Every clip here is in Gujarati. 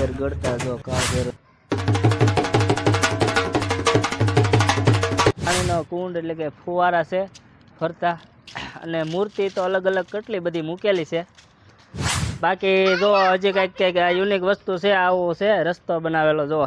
અંદર ગળતા જો કાગર પાણીનો કુંડ એટલે કે ફુવારા છે ફરતા. અને મૂર્તિ તો અલગ અલગ કેટલી બધી મૂકેલી છે. બાકી જો હજી કંઈક કંઈક યુનિક વસ્તુ છે, આવું છે, રસ્તો બનાવેલો જો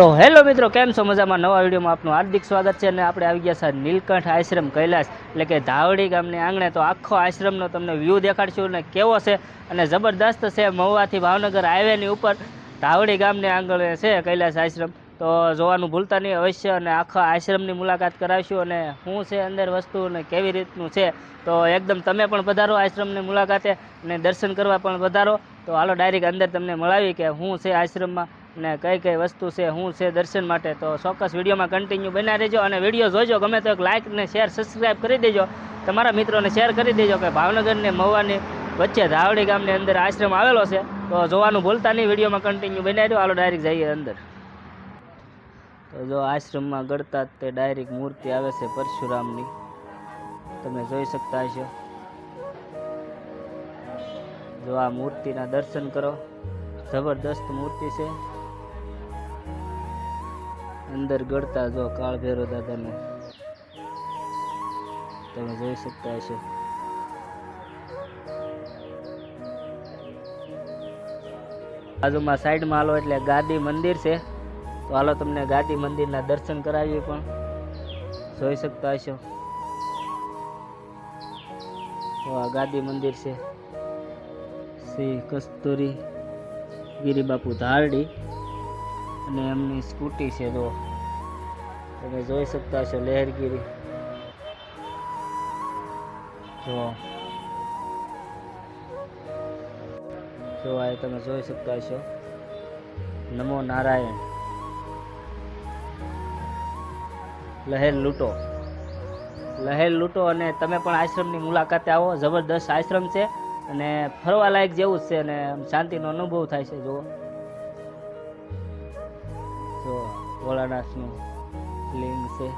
તો હેલો મિત્રો, કેમ છો? મજામાં? નવા વિડીયોમાં આપનું હાર્દિક સ્વાગત છે અને આપણે આવી ગયા છે નીલકંઠ આશ્રમ કૈલાસ, એટલે કે ધાવડી ગામની આંગણે. તો આખો આશ્રમનો તમને વ્યૂ દેખાડશું અને કેવો છે અને જબરદસ્ત છે મહુવાથી ભાવનગર હાઈવેની ઉપર ધાવડી ગામની આંગણે છે કૈલાસ આશ્રમ. તો જોવાનું ભૂલતા નહીં, અવશ્ય અને આખા આશ્રમની મુલાકાત કરાવીશું અને શું છે અંદર વસ્તુ અને કેવી રીતનું છે. તો એકદમ તમે પણ પધારો આશ્રમની મુલાકાતે અને દર્શન કરવા પણ પધારો. તો હાલો ડાયરેક્ટ અંદર તમને મળાવી કે શું છે આશ્રમમાં અને કઈ કઈ વસ્તુ છે, શું છે દર્શન માટે, તો ચોક્કસ વિડીયોમાં કન્ટિન્યુ બના રહેજો અને વીડિયો જોજો, ગમે તો એક લાઇક ને શેર સબસ્ક્રાઈબ કરી દેજો. તમારા મિત્રોને શેર કરી દેજો કે ભાવનગરને, મહુવાની વચ્ચે ધાવડી ગામની અંદર આશ્રમ આવેલો છે, તો જોવાનું ભૂલતા નહીં, વિડીયોમાં કન્ટિન્યુ બના રહ્યો હાલો ડાયરેક્ટ જઈએ અંદર. તો જો આશ્રમમાં ગળતા તે ડાયરેક્ટ મૂર્તિ આવે છે પરશુરામની. તમે જોઈ શકતા હશો. જો આ મૂર્તિના દર્શન કરો. જબરદસ્ત મૂર્તિ છે. અંદર ગળતા જો કાળ ભેરો દાદાને. તમે જોઈ શકતા હશો. બાજુમાં સાઈડમાં હાલો એટલે ગાદી મંદિર છે. તો હાલો તમને ગાદી મંદિરના દર્શન કરાવીએ પણ. જોઈ શકતા હશો. તો આ ગાદી મંદિર છે. શ્રી કસ્તુરી ગિરિબાપુ ધારડી. અને એમની સ્કૂટી છે જો તમે જોઈ શકતા હશો લહેરગીરી. જો જો આ તમે જોઈ શકતા હશો. નમો નારાયણ. લહેર લૂંટો. લહેર લૂંટો અને તમે પણ આશ્રમની મુલાકાતે આવો. જબરદસ્ત આશ્રમ છે અને ફરવા લાયક જેવું જ છે અને શાંતિનો અનુભવ થાય છે જો જો ભોળાનાથનું લિંગ છે.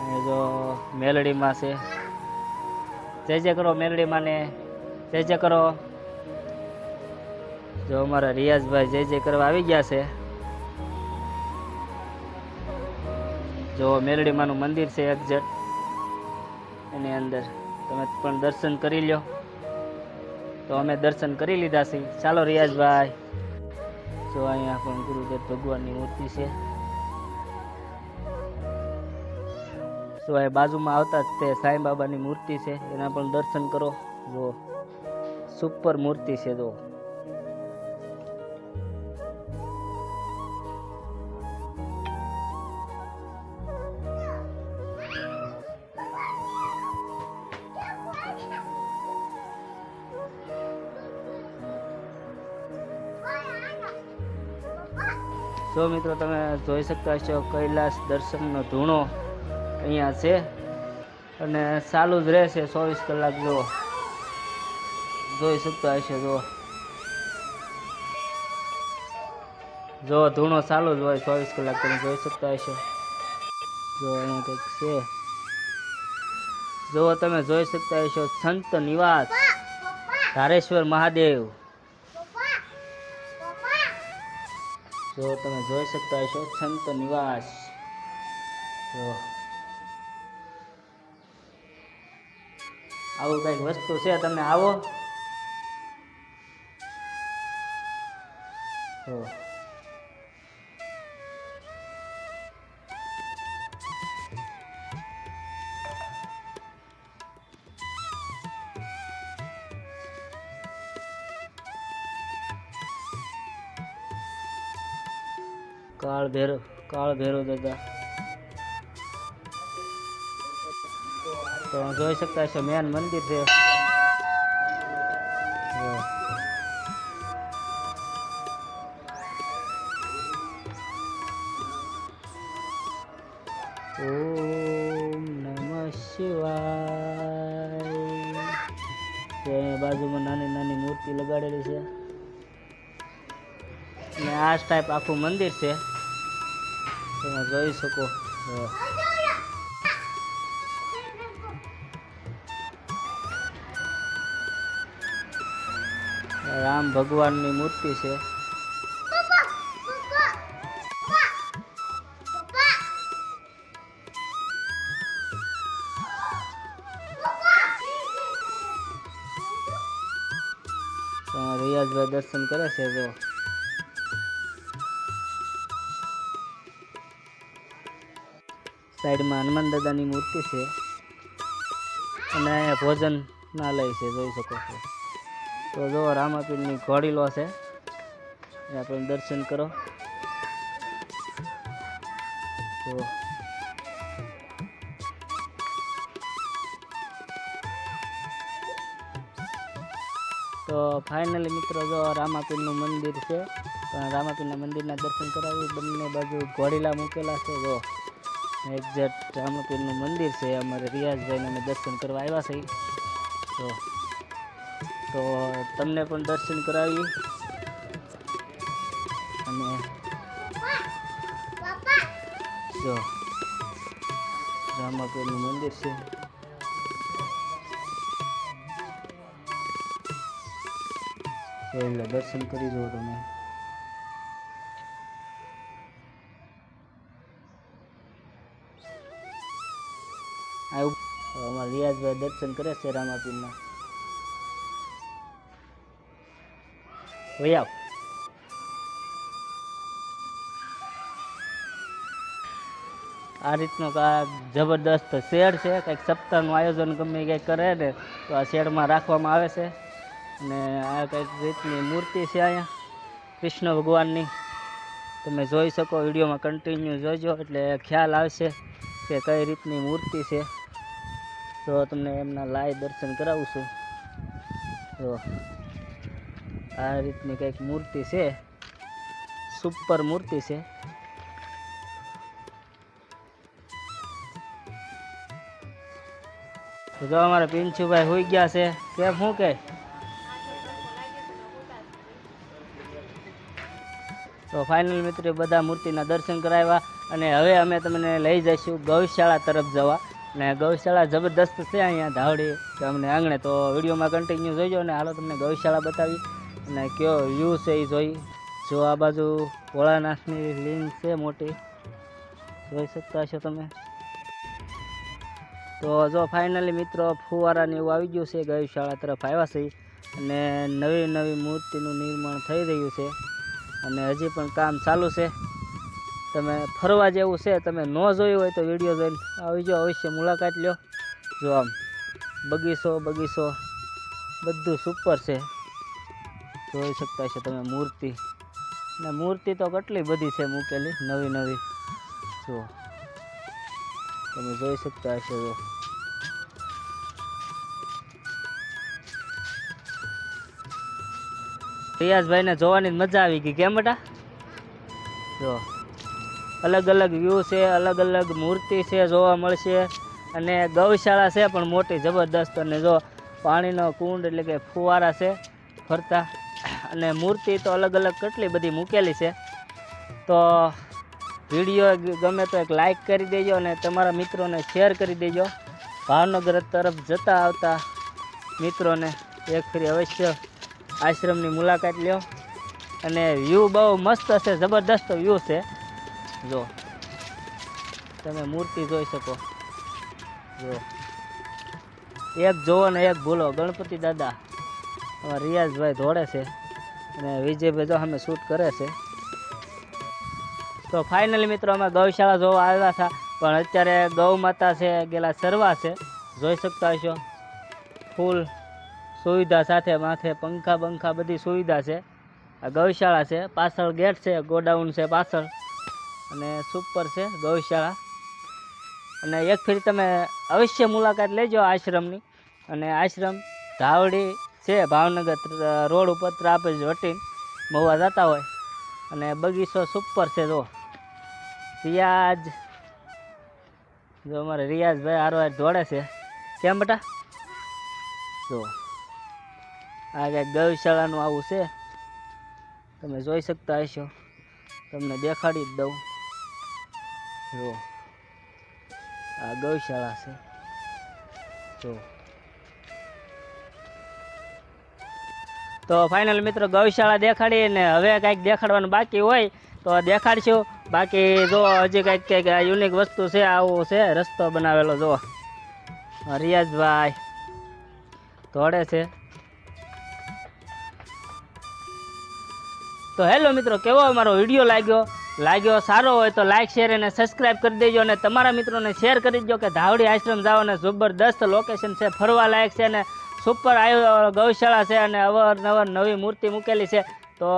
અને જો મેલડીમાં છે. જય જય કરો મેલડીમાં ને જય જય કરો. જો અમારા રિયાઝભાઈ જય જય કરવા આવી ગયા છે. જો મેલડીમાનું મંદિર છે એક્ઝેટ એની અંદર તમે પણ દર્શન કરી લ્યો. તો અમે દર્શન કરી લીધા છે ચાલો રિયાઝભાઈ. જો અહીંયા પણ ગુરુદેવ ભગવાનની મૂર્તિ છે. તો એ બાજુમાં આવતા જ તે સાંઈ બાબાની મૂર્તિ છે. એના પણ દર્શન કરો. જો સુપર મૂર્તિ છે, જો. જો મિત્રો તમે જોઈ શકતા હશો, કૈલાસ દર્શનનો ધૂણો અહીંયા છે. અને ચાલુ જ રહેશે ચોવીસ કલાક જો જોઈ શકતા હશે જો જો ધૂણો ચાલુ જ હોય ચોવીસ કલાક, તમે જોઈ શકતા હશો. જો અહીંયા કંઈક છે. જો તમે જોઈ શકતા હશો, સંત નિવાસ, ધારેશ્વર મહાદેવ. જો તમે જોઈ શકતા હશો, સંત નિવાસ. તો આવું કંઈક વસ્તુ છે, તમે આવો. જો કાળ ભૈરવ કાળ ભૈરવ દાદા. તો જોઈ શકતા છો મેન મંદિર છે. ઓમ નમઃ શિવાય. બાજુમાં નાની નાની મૂર્તિ લગાડેલી છે. आज टाइप आखू मंदिर से तुम जी सको राम भगवान की मूर्ति से रियाज भाई दर्शन करे से जो સાઈડમાં હનુમાન દાદાની મૂર્તિ છે. અને અહીંયા ભોજનાલય છે, જોઈ શકો છો. તો જો, રામાપીરની ઘોડીલો છે. એ આપણે દર્શન કરો. તો તો ફાઇનલી મિત્રો જો, રામાપીરનું મંદિર છે. પણ રામાપીરના મંદિરના દર્શન કરાવી બંને બાજુ ઘોડીલા મૂકેલા છે, જો. એક્ઝેક્ટ રામાપીરનું મંદિર છે. અમારે રિયાઝભાઈને અમે દર્શન કરવા આવ્યા છે તો તો તમને પણ દર્શન કરાવી અને જો રામાપીરનું મંદિર છે. એટલે દર્શન કરી દો તમે. આવું. અમારા રિયાઝભાઈ દર્શન કરે છે રામાપીરના. વહી આવ. આ રીતનો કાંઈક જબરદસ્ત શેડ છે, કંઈક સપ્તાહનું આયોજન ગમે કંઈક કરે ને, તો આ શેડમાં રાખવામાં આવે છે. અને આ કંઈક રીતની મૂર્તિ છે અહીંયા, કૃષ્ણ ભગવાનની. તમે જોઈ શકો, વિડીયોમાં કન્ટિન્યુ જોજો, એટલે ખ્યાલ આવશે કે કઈ રીતની મૂર્તિ છે. તો તમને એમના લાય દર્શન કરાવું છું. તો આ રીતની કંઈક મૂર્તિ છે. સુપર મૂર્તિ છે. તો જો અમારા પિંચુભાઈ હોઈ ગયા છે. કેમ શું કે? તો ફાઇનલ મિત્રો બધા મૂર્તિના દર્શન કરાવ્યા અને હવે અમે તમને લઈ જઈશું ગૌશાળા તરફ જવા. અને ગૌશાળા જબરદસ્ત છે અહીંયા ધાવડી. તમને આંગણે તો વિડીયોમાં કન્ટિન્યુ જોઈજો અને હાલો તમને ગૌશાળા બતાવી. અને કયો વ્યૂ છે એ જોઈ. જો આ બાજુ ભોળાનાથની લિંક છે મોટી. જોઈ શકતા છો તમે. તો જો ફાઇનલી મિત્રો ફુવારાને એવું આવી ગયું છે ગૌશાળા તરફ આવ્યા છે. અને નવી નવી મૂર્તિનું નિર્માણ થઈ રહ્યું છે. અને હજી પણ કામ ચાલુ છે. તમે ફરવા જેવું છે, તમે ન જોયું હોય તો વીડિયો જોઈને આવી જાઓ અવશ્ય મુલાકાત લ્યો જો આમ બગીચો બગીચો, બધું સુપર છે. જોઈ શકતા છો તમે મૂર્તિ. ને મૂર્તિ તો કેટલી બધી છે મૂકેલી, નવી નવી. જુઓ તમે જોઈ શકતા હશો જો. રિયાઝભાઈને જોવાની જ મજા આવી ગઈ, કેમ બેટા? જો. અલગ અલગ વ્યૂ છે અલગ અલગ મૂર્તિ છે જોવા મળશે. અને ગૌશાળા છે પણ મોટી જબરદસ્ત અને જો પાણીનો કુંડ એટલે કે ફુવારા છે ફરતા. અને મૂર્તિ તો અલગ અલગ કેટલી બધી મૂકેલી છે. તો વીડિયો ગમે તો એક લાઈક કરી દેજો અને તમારા મિત્રોને શેર કરી દેજો. ભાવનગર તરફ જતા આવતા મિત્રોને એક ફરી અવશ્ય આશ્રમની મુલાકાત લ્યો. અને વ્યૂ બહુ મસ્ત છે, જબરદસ્ત વ્યૂ છે. જો. તમે મૂર્તિ જોઈ શકો. જો. એક જોવો ને એક ભૂલો. ગણપતિ દાદા રિયાઝભાઈ ધોડે છે અને વિજયભાઈ જો અમે શૂટ કરે છે. તો ફાઇનલી મિત્રો અમે ગૌશાળા જોવા આવ્યા હતા, પણ અત્યારે ગૌ માતા છે, ગેલા સરવા છે. જોઈ શકતા હશો? ફૂલ સુવિધા સાથે માથે પંખા બંખા બધી સુવિધા છે. આ ગૌશાળા છે, પાછળ ગેટ છે, ગોડાઉન છે પાછળ. અને સુપર છે, ગૌશાળા. અને એક ફેરી તમે અવશ્ય મુલાકાત લેજો આશ્રમની. અને આશ્રમ ધાવડી છે, ભાવનગર રોડ ઉપર ત્રાપજ વટીન મહુવા જતા હોય. અને બગીચો સુપર છે, જો. રિયાજ જો અમારે રિયાઝભાઈ હારો હાર જોડે છે. કેમ બેટા? જો. આ કંઈક ગૌશાળાનું આવું છે, તમે જોઈ શકતા હશો. તમને દેખાડી જ દઉં. જો, આ ગૌશાળા છે. જો. તો ફાઇનલ મિત્રો ગૌશાળા દેખાડી ને હવે કાંઈક દેખાડવાનું બાકી હોય તો દેખાડશું. બાકી જો હજી કાંઈક કંઈક યુનિક વસ્તુ છે, આવું છે, રસ્તો બનાવેલો, જો. રિયાઝભાઈ દોડે છે. તો હેલો મિત્રો, કેવો અમારો વીડિયો લાગ્યો? લાગ્યો સારો હોય તો લાઇક શેર અને સબસ્ક્રાઇબ કરી દેજો અને તમારા મિત્રોને શેર કરી દો કે ધાવડી આશ્રમ જાઓ અને જબરદસ્ત લોકેશન છે, ફરવા લાયક છે અને સુપર આયુ ગૌશાળા છે અને અવારનવાર નવી મૂર્તિ મૂકેલી છે. તો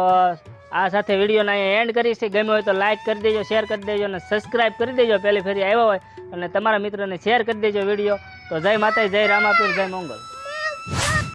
આ સાથે વિડીયોને અહીંયા એન્ડ કરીશ. ગમ્યો હોય તો લાઇક કરી દેજો શેર કરી દેજો અને સબસ્ક્રાઇબ કરી દેજો. પહેલી ફેરી આવ્યા હોય અને તમારા મિત્રોને શેર કરી દેજો વીડિયો. તો જય માતા જય રામાપીર, જય મંગળ